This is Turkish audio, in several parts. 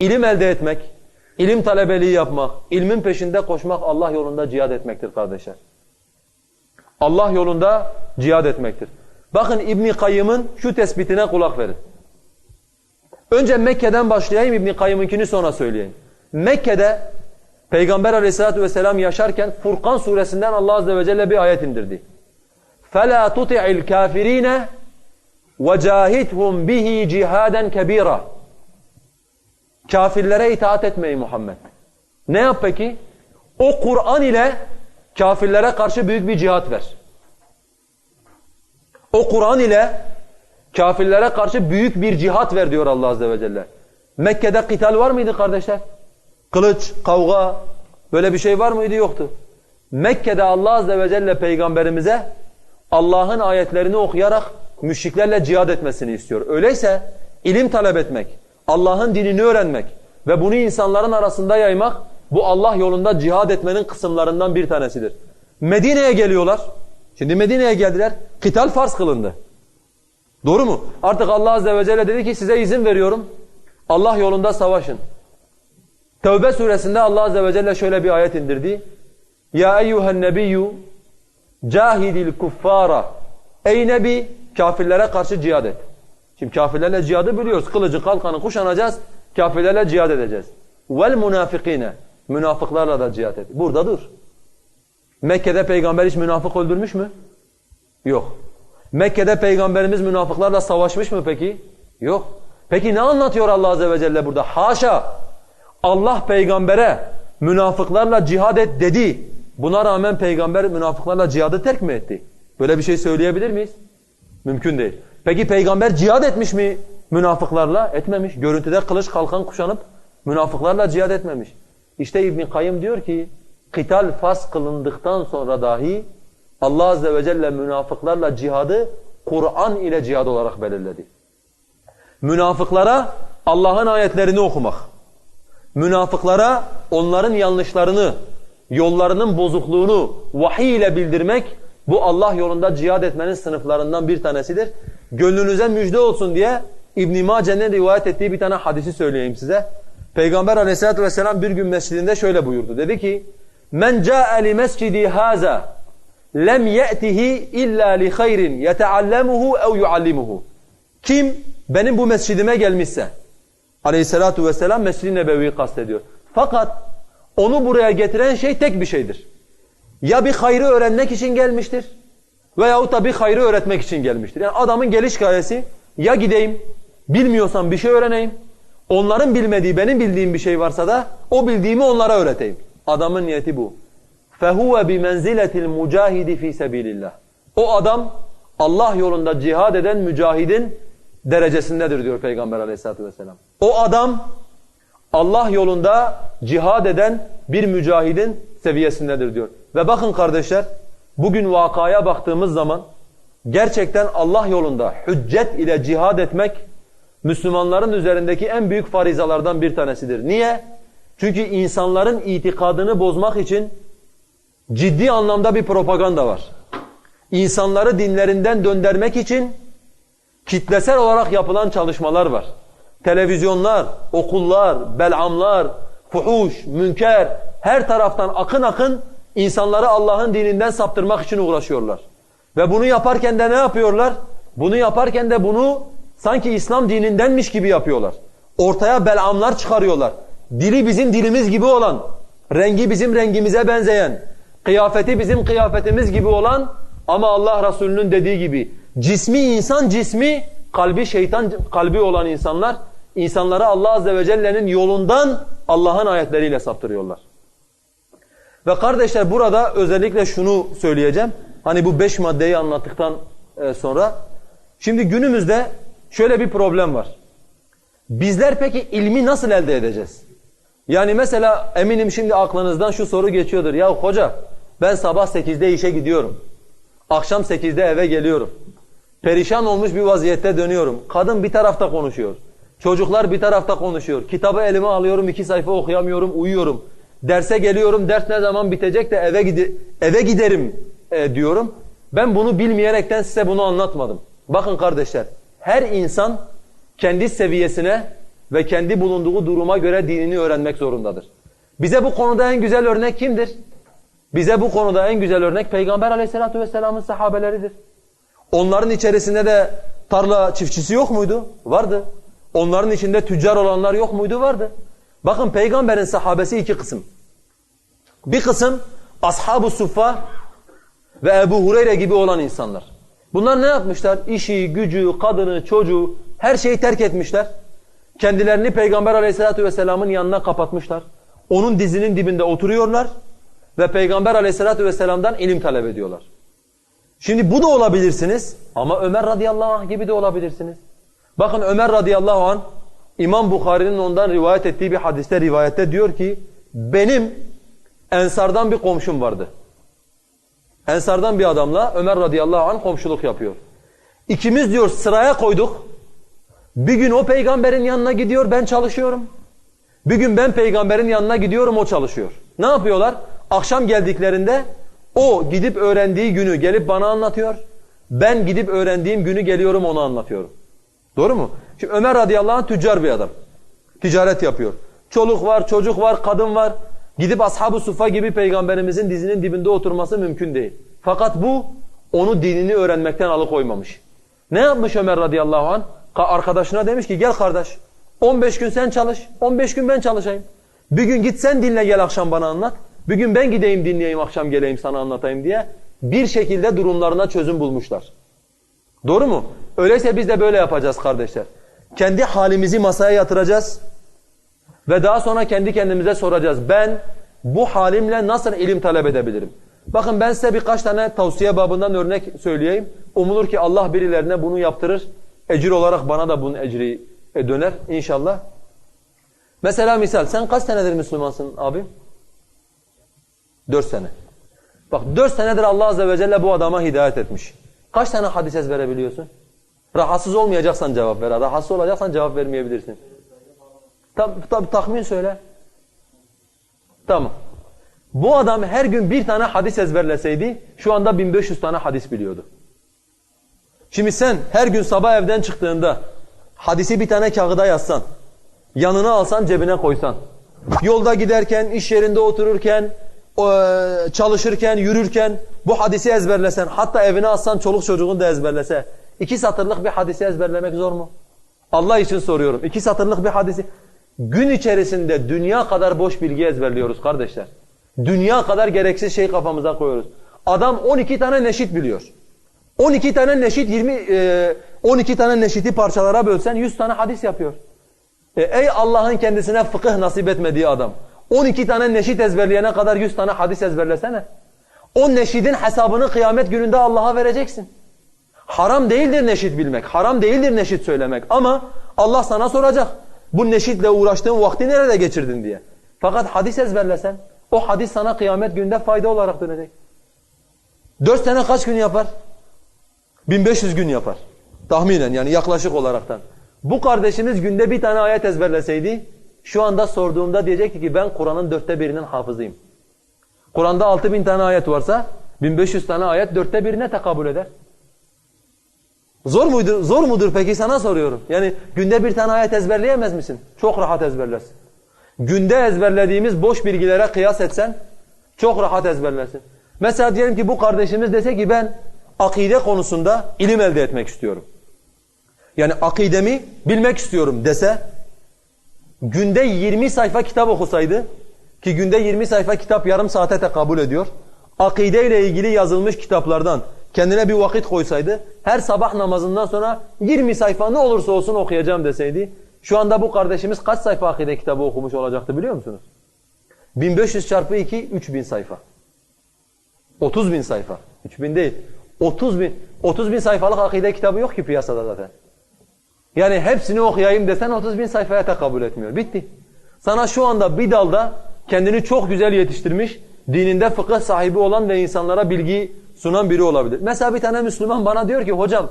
İlim elde etmek, ilim talebeliği yapmak, ilmin peşinde koşmak Allah yolunda cihad etmektir kardeşler. Allah yolunda cihad etmektir. Bakın İbn Kayyım'ın şu tespitine kulak verin. Önce Mekke'den başlayayım İbn Kayyım'ınkini sonra söyleyeyim. Mekke'de Peygamber Aleyhisselatü vesselam yaşarken Furkan suresinden Allah azze ve celle bir ayet indirdi. فَلَا تُطِعِ الْكَافِر۪ينَ وَجَاهِدْهُمْ بِهِ جِهَادًا كَب۪يرًا Kafirlere itaat etmeyin Muhammed. Ne yap peki? O Kur'an ile kafirlere karşı büyük bir cihat ver. O Kur'an ile kafirlere karşı büyük bir cihat ver diyor Allah Azze ve Celle. Mekke'de kıtal var mıydı kardeşler? Kılıç, kavga böyle bir şey var mıydı? Yoktu. Mekke'de Allah Azze ve Celle peygamberimize Allah'ın ayetlerini okuyarak müşriklerle cihad etmesini istiyor. Öyleyse ilim talep etmek, Allah'ın dinini öğrenmek ve bunu insanların arasında yaymak bu Allah yolunda cihad etmenin kısımlarından bir tanesidir. Medine'ye geliyorlar. Şimdi Medine'ye geldiler. Kıtal farz kılındı. Doğru mu? Artık Allah Azze ve Celle dedi ki size izin veriyorum. Allah yolunda savaşın. Tevbe suresinde Allah Azze ve Celle şöyle bir ayet indirdi. Ya eyyuhen nebiyyü cahidil kuffara. Ey Nebi kafirlere karşı cihad et. Şimdi kafirlerle cihadı biliyoruz. Kılıcı kalkanı kuşanacağız. Kafirlerle cihad edeceğiz. Vel munafikine. Münafıklarla da cihad et. Burada dur. Mekke'de peygamber hiç münafık öldürmüş mü? Yok. Mekke'de peygamberimiz münafıklarla savaşmış mı peki? Yok. Peki ne anlatıyor Allah azze ve celle burada? Haşa! Allah peygambere münafıklarla cihad et dedi. Buna rağmen peygamber münafıklarla cihadı terk mi etti? Böyle bir şey söyleyebilir miyiz? Mümkün değil. Peki peygamber cihad etmiş mi münafıklarla? Etmemiş. Görüntüde kılıç kalkan kuşanıp münafıklarla cihad etmemiş. İşte İbn Kayyım diyor ki kıtal fas kılındıktan sonra dahi Allah azze ve celle münafıklarla cihadı Kur'an ile cihad olarak belirledi. Münafıklara Allah'ın ayetlerini okumak. Münafıklara onların yanlışlarını, yollarının bozukluğunu vahiy ile bildirmek bu Allah yolunda cihad etmenin sınıflarından bir tanesidir. Gönlünüze müjde olsun diye İbn Mace'nin rivayet ettiği bir tane hadisi söyleyeyim size. Peygamber Aleyhisselatü vesselam bir gün mescidinde şöyle buyurdu. Dedi ki: "Men ca'e li mescidi haza lem ye'tihi illa li hayrin yetaallemuhu ev yuallimuhu." Kim benim bu mescidime gelmişse Aleyhissalatu vesselam Mescid-i Nebevi'yi kastediyor. Fakat onu buraya getiren şey tek bir şeydir. Ya bir hayrı öğrenmek için gelmiştir veyahut da bir hayrı öğretmek için gelmiştir. Yani adamın geliş gayesi ya gideyim, bilmiyorsam bir şey öğreneyim, onların bilmediği benim bildiğim bir şey varsa da o bildiğimi onlara öğreteyim. Adamın niyeti bu. فَهُوَ بِمَنْزِلَةِ الْمُجَاهِدِ ف۪ي سَب۪يلِ اللّٰهِ O adam Allah yolunda cihad eden mücahidin derecesindedir diyor Peygamber aleyhissalatu vesselam. O adam Allah yolunda cihad eden bir mücahidin seviyesindedir diyor. Ve bakın kardeşler bugün vakaya baktığımız zaman gerçekten Allah yolunda hüccet ile cihad etmek Müslümanların üzerindeki en büyük farizalardan bir tanesidir. Niye? Çünkü insanların itikadını bozmak için ciddi anlamda bir propaganda var. İnsanları dinlerinden döndürmek için kitlesel olarak yapılan çalışmalar var. Televizyonlar, okullar, belamlar, fuhuş, münker her taraftan akın akın insanları Allah'ın dininden saptırmak için uğraşıyorlar. Ve bunu yaparken de ne yapıyorlar? Bunu yaparken de bunu sanki İslam dinindenmiş gibi yapıyorlar. Ortaya belamlar çıkarıyorlar. Dili bizim dilimiz gibi olan, rengi bizim rengimize benzeyen, kıyafeti bizim kıyafetimiz gibi olan ama Allah Resulü'nün dediği gibi cismi insan cismi, kalbi şeytan kalbi olan insanlar insanları Allah Azze ve Celle'nin yolundan Allah'ın ayetleriyle saptırıyorlar. Ve kardeşler burada özellikle şunu söyleyeceğim. Hani bu beş maddeyi anlattıktan e, sonra. Şimdi günümüzde şöyle bir problem var. Bizler peki ilmi nasıl elde edeceğiz? Yani mesela eminim şimdi aklınızdan şu soru geçiyordur. Ya hoca ben sabah sekizde işe gidiyorum. Akşam sekizde eve geliyorum. Perişan olmuş bir vaziyette dönüyorum. Kadın bir tarafta konuşuyor. Çocuklar bir tarafta konuşuyor. Kitabı elime alıyorum, iki sayfa okuyamıyorum, uyuyorum. Derse geliyorum, ders ne zaman bitecek de eve, gide eve giderim e, diyorum. Ben bunu bilmeyerekten size bunu anlatmadım. Bakın kardeşler, her insan kendi seviyesine ve kendi bulunduğu duruma göre dinini öğrenmek zorundadır. Bize bu konuda en güzel örnek kimdir? Bize bu konuda en güzel örnek Peygamber aleyhissalatu vesselamın sahabeleridir. Onların içerisinde de tarla çiftçisi yok muydu? Vardı. Onların içinde tüccar olanlar yok muydu? Vardı. Bakın peygamberin sahabesi iki kısım. Bir kısım ashab-ı suffa ve Ebu Hureyre gibi olan insanlar. Bunlar ne yapmışlar? İşi, gücü, kadını, çocuğu her şeyi terk etmişler. Kendilerini Peygamber aleyhissalatu vesselamın yanına kapatmışlar. Onun dizinin dibinde oturuyorlar ve Peygamber aleyhissalatu vesselam'dan ilim talep ediyorlar. Şimdi bu da olabilirsiniz ama Ömer radıyallahu anh gibi de olabilirsiniz. Bakın Ömer radıyallahu anh İmam Bukhari'nin ondan rivayet ettiği bir hadiste rivayette diyor ki benim Ensardan bir komşum vardı. Ensardan bir adamla Ömer radıyallahu anh komşuluk yapıyor. İkimiz diyor sıraya koyduk. Bir gün o peygamberin yanına gidiyor ben çalışıyorum. Bir gün ben peygamberin yanına gidiyorum o çalışıyor. Ne yapıyorlar? Akşam geldiklerinde o gidip öğrendiği günü gelip bana anlatıyor. Ben gidip öğrendiğim günü geliyorum ona anlatıyorum. Doğru mu? Şimdi Ömer radıyallahu anh tüccar bir adam. Ticaret yapıyor. Çoluk var, çocuk var, kadın var. Gidip ashab-ı sufa gibi peygamberimizin dizinin dibinde oturması mümkün değil. Fakat bu onu dinini öğrenmekten alıkoymamış. Ne yapmış Ömer radıyallahu anh? Arkadaşına demiş ki gel kardeş 15 gün sen çalış, 15 gün ben çalışayım. Bir gün git sen dinle gel akşam bana anlat. Bir gün ben gideyim dinleyeyim akşam geleyim sana anlatayım diye bir şekilde durumlarına çözüm bulmuşlar. Doğru mu? Öyleyse biz de böyle yapacağız kardeşler. Kendi halimizi masaya yatıracağız. Ve daha sonra kendi kendimize soracağız. Ben bu halimle nasıl ilim talep edebilirim? Bakın ben size birkaç tane tavsiye babından örnek söyleyeyim. Umulur ki Allah birilerine bunu yaptırır. Ecir olarak bana da bunun ecri döner inşallah. Mesela misal sen kaç senedir Müslümansın abi? Dört sene. Bak dört senedir Allah Azze ve Celle bu adama hidayet etmiş. Kaç tane hadis ezbere biliyorsun? Rahatsız olmayacaksan cevap ver. Rahatsız olacaksan cevap vermeyebilirsin. Tabi tab tahmin söyle. Tamam. Bu adam her gün bir tane hadis ezberleseydi şu anda 1500 tane hadis biliyordu. Şimdi sen her gün sabah evden çıktığında hadisi bir tane kağıda yazsan, yanına alsan cebine koysan, yolda giderken, iş yerinde otururken, çalışırken, yürürken bu hadisi ezberlesen, hatta evine alsan çoluk çocuğun da ezberlese, iki satırlık bir hadisi ezberlemek zor mu? Allah için soruyorum. İki satırlık bir hadisi. Gün içerisinde dünya kadar boş bilgi ezberliyoruz kardeşler. Dünya kadar gereksiz şey kafamıza koyuyoruz. Adam 12 tane neşit biliyor. 12 tane neşit 20 e, 12 tane neşiti parçalara bölsen 100 tane hadis yapıyor. E, ey Allah'ın kendisine fıkıh nasip etmediği adam. 12 tane neşit ezberleyene kadar 100 tane hadis ezberlesene. O neşidin hesabını kıyamet gününde Allah'a vereceksin. Haram değildir neşit bilmek, haram değildir neşit söylemek ama Allah sana soracak. Bu neşitle uğraştığın vakti nerede geçirdin diye. Fakat hadis ezberlesen o hadis sana kıyamet günde fayda olarak dönecek. Dört sene kaç gün yapar? 1500 gün yapar. Tahminen yani yaklaşık olaraktan. Bu kardeşimiz günde bir tane ayet ezberleseydi şu anda sorduğumda diyecekti ki ben Kur'an'ın dörtte birinin hafızıyım. Kur'an'da 6000 tane ayet varsa 1500 tane ayet dörtte birine tekabül eder. Zor mudur? Zor mudur peki sana soruyorum. Yani günde bir tane ayet ezberleyemez misin? Çok rahat ezberlersin. Günde ezberlediğimiz boş bilgilere kıyas etsen çok rahat ezberlersin. Mesela diyelim ki bu kardeşimiz dese ki ben akide konusunda ilim elde etmek istiyorum. Yani akidemi bilmek istiyorum dese günde 20 sayfa kitap okusaydı ki günde 20 sayfa kitap yarım saate tekabül ediyor. Akide ile ilgili yazılmış kitaplardan kendine bir vakit koysaydı her sabah namazından sonra 20 sayfa ne olursa olsun okuyacağım deseydi şu anda bu kardeşimiz kaç sayfa akide kitabı okumuş olacaktı biliyor musunuz? 1500 çarpı 2 3000 sayfa. 30 bin sayfa. 3000 değil. 30 bin, 30 bin sayfalık akide kitabı yok ki piyasada zaten. Yani hepsini okuyayım desen 30 bin sayfaya tekabül etmiyor. Bitti. Sana şu anda bir dalda kendini çok güzel yetiştirmiş, dininde fıkıh sahibi olan ve insanlara bilgi sunan biri olabilir. Mesela bir tane Müslüman bana diyor ki hocam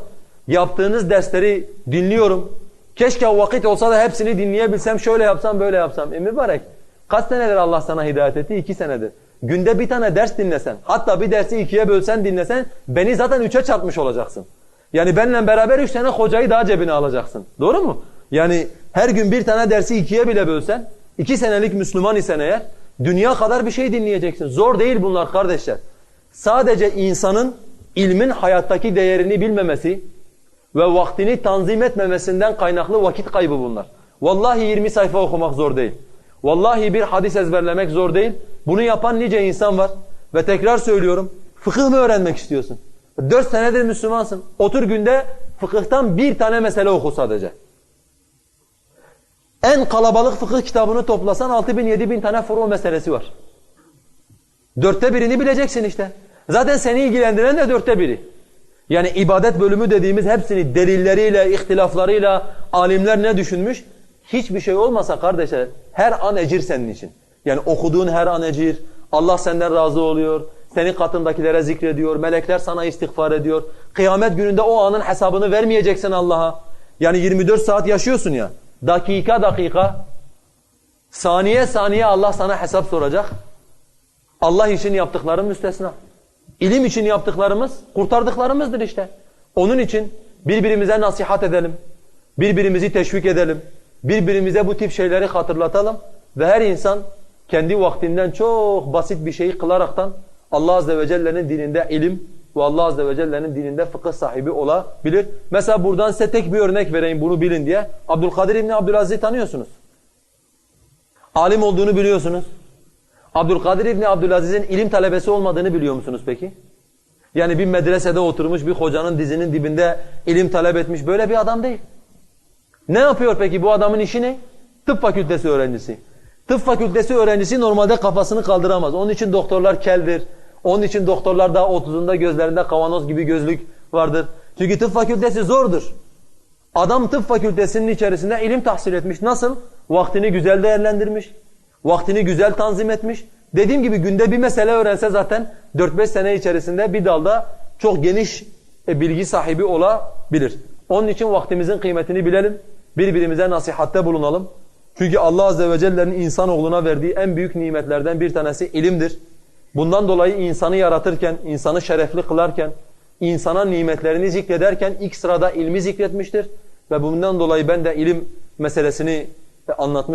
yaptığınız dersleri dinliyorum. Keşke vakit olsa da hepsini dinleyebilsem şöyle yapsam böyle yapsam. E mübarek kaç senedir Allah sana hidayet etti? İki senedir. Günde bir tane ders dinlesen hatta bir dersi ikiye bölsen dinlesen beni zaten üçe çarpmış olacaksın. Yani benimle beraber üç tane hocayı daha cebine alacaksın. Doğru mu? Yani her gün bir tane dersi ikiye bile bölsen, iki senelik Müslüman isen eğer, dünya kadar bir şey dinleyeceksin. Zor değil bunlar kardeşler. Sadece insanın ilmin hayattaki değerini bilmemesi ve vaktini tanzim etmemesinden kaynaklı vakit kaybı bunlar. Vallahi 20 sayfa okumak zor değil. Vallahi bir hadis ezberlemek zor değil. Bunu yapan nice insan var. Ve tekrar söylüyorum, fıkıh mı öğrenmek istiyorsun? Dört senedir Müslümansın. Otur günde fıkıhtan bir tane mesele oku sadece. En kalabalık fıkıh kitabını toplasan 6 bin 7 bin tane furu meselesi var. Dörtte birini bileceksin işte. Zaten seni ilgilendiren de dörtte biri. Yani ibadet bölümü dediğimiz hepsini delilleriyle, ihtilaflarıyla alimler ne düşünmüş? Hiçbir şey olmasa kardeşler her an ecir senin için. Yani okuduğun her an ecir, Allah senden razı oluyor, senin katındakilere zikrediyor, melekler sana istiğfar ediyor. Kıyamet gününde o anın hesabını vermeyeceksin Allah'a. Yani 24 saat yaşıyorsun ya, dakika dakika, saniye saniye Allah sana hesap soracak. Allah için yaptıkların müstesna. İlim için yaptıklarımız kurtardıklarımızdır işte. Onun için birbirimize nasihat edelim. Birbirimizi teşvik edelim. Birbirimize bu tip şeyleri hatırlatalım. Ve her insan kendi vaktinden çok basit bir şeyi kılaraktan Allah Azze ve Celle'nin dininde ilim ve Allah Azze ve Celle'nin dininde fıkıh sahibi olabilir. Mesela buradan size tek bir örnek vereyim bunu bilin diye. Abdülkadir İbni Abdülaziz'i tanıyorsunuz. Alim olduğunu biliyorsunuz. Abdülkadir İbni Abdülaziz'in ilim talebesi olmadığını biliyor musunuz peki? Yani bir medresede oturmuş bir hocanın dizinin dibinde ilim talep etmiş böyle bir adam değil. Ne yapıyor peki bu adamın işi ne? Tıp fakültesi öğrencisi. Tıp fakültesi öğrencisi normalde kafasını kaldıramaz. Onun için doktorlar keldir. Onun için doktorlar daha 30'unda gözlerinde kavanoz gibi gözlük vardır. Çünkü tıp fakültesi zordur. Adam tıp fakültesinin içerisinde ilim tahsil etmiş. Nasıl? Vaktini güzel değerlendirmiş. Vaktini güzel tanzim etmiş. Dediğim gibi günde bir mesele öğrense zaten 4-5 sene içerisinde bir dalda çok geniş e, bilgi sahibi olabilir. Onun için vaktimizin kıymetini bilelim. Birbirimize nasihatte bulunalım. Çünkü Allah Azze ve Celle'nin insanoğluna verdiği en büyük nimetlerden bir tanesi ilimdir. Bundan dolayı insanı yaratırken, insanı şerefli kılarken, insana nimetlerini zikrederken ilk sırada ilmi zikretmiştir. Ve bundan dolayı ben de ilim meselesini anlatmış